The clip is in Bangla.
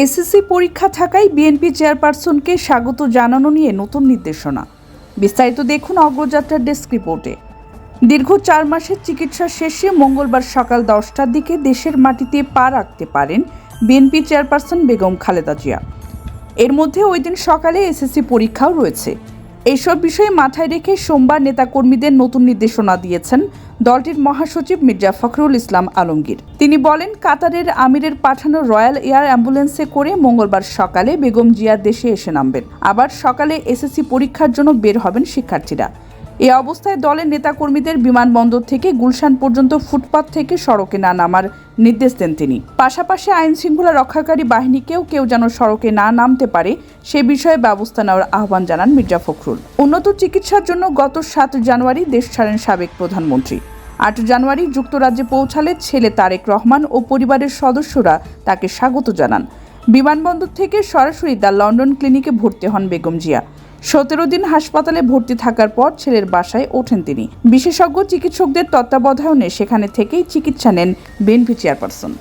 এসএসসি পরীক্ষা থাকায় বিএনপি চেয়ারপারসনকে স্বাগত জানানো নিয়ে নতুন নির্দেশনা। বিস্তারিত দেখুন অগ্রযাত্রার ডেস্ক রিপোর্টে। দীর্ঘ চার মাসের চিকিৎসা শেষে মঙ্গলবার সকাল দশটার দিকে দেশের মাটিতে পা রাখতে পারেন বিএনপি চেয়ারপারসন বেগম খালেদা জিয়া। এর মধ্যে ওই দিন সকালে এসএসসি পরীক্ষাও রয়েছে। এইসব বিষয়ে মাথায় রেখে সোমবার নেতাকর্মীদের নতুন নির্দেশনা দিয়েছেন দলটির মহাসচিব মির্জা ফখরুল ইসলাম আলমগীর। তিনি বলেন, কাতারের আমিরের পাঠানো রয়্যাল এয়ার অ্যাম্বুলেন্সে করে মঙ্গলবার সকালে বেগম জিয়া দেশে এসে নামবেন। আবার সকালে এসএসসি পরীক্ষার জন্য বের হবেন শিক্ষার্থীরা। এ অবস্থায় দলের নেতাকর্মীদের বিমানবন্দর থেকে গুলশান পর্যন্ত ফুটপাত থেকে সড়কে না নামার নির্দেশ দেন তিনি। পাশাপাশি আইন শৃঙ্খলা রক্ষাকারী বাহিনীকেও কেউ যেন সড়কে না নামতে পারে, সে বিষয়ে ব্যবস্থা নেওয়ার আহ্বান জানান মির্জা ফখরুল। উন্নত চিকিৎসার জন্য গত সাত জানুয়ারি দেশ ছাড়েন সাবেক প্রধানমন্ত্রী। আট জানুয়ারি যুক্তরাজ্যে পৌঁছালে ছেলে তারেক রহমান ও পরিবারের সদস্যরা তাকে স্বাগত জানান। বিমানবন্দর থেকে সরাসরি দ্য লন্ডন ক্লিনিকে ভর্তি হন বেগম জিয়া। সতেরো দিন হাসপাতালে ভর্তি থাকার পর ছেলের বাসায় ওঠেন তিনি। বিশেষজ্ঞ চিকিৎসকদের তত্ত্বাবধানে সেখানে থেকেই চিকিৎসা নেন বিএনপি চেয়ারপারসন।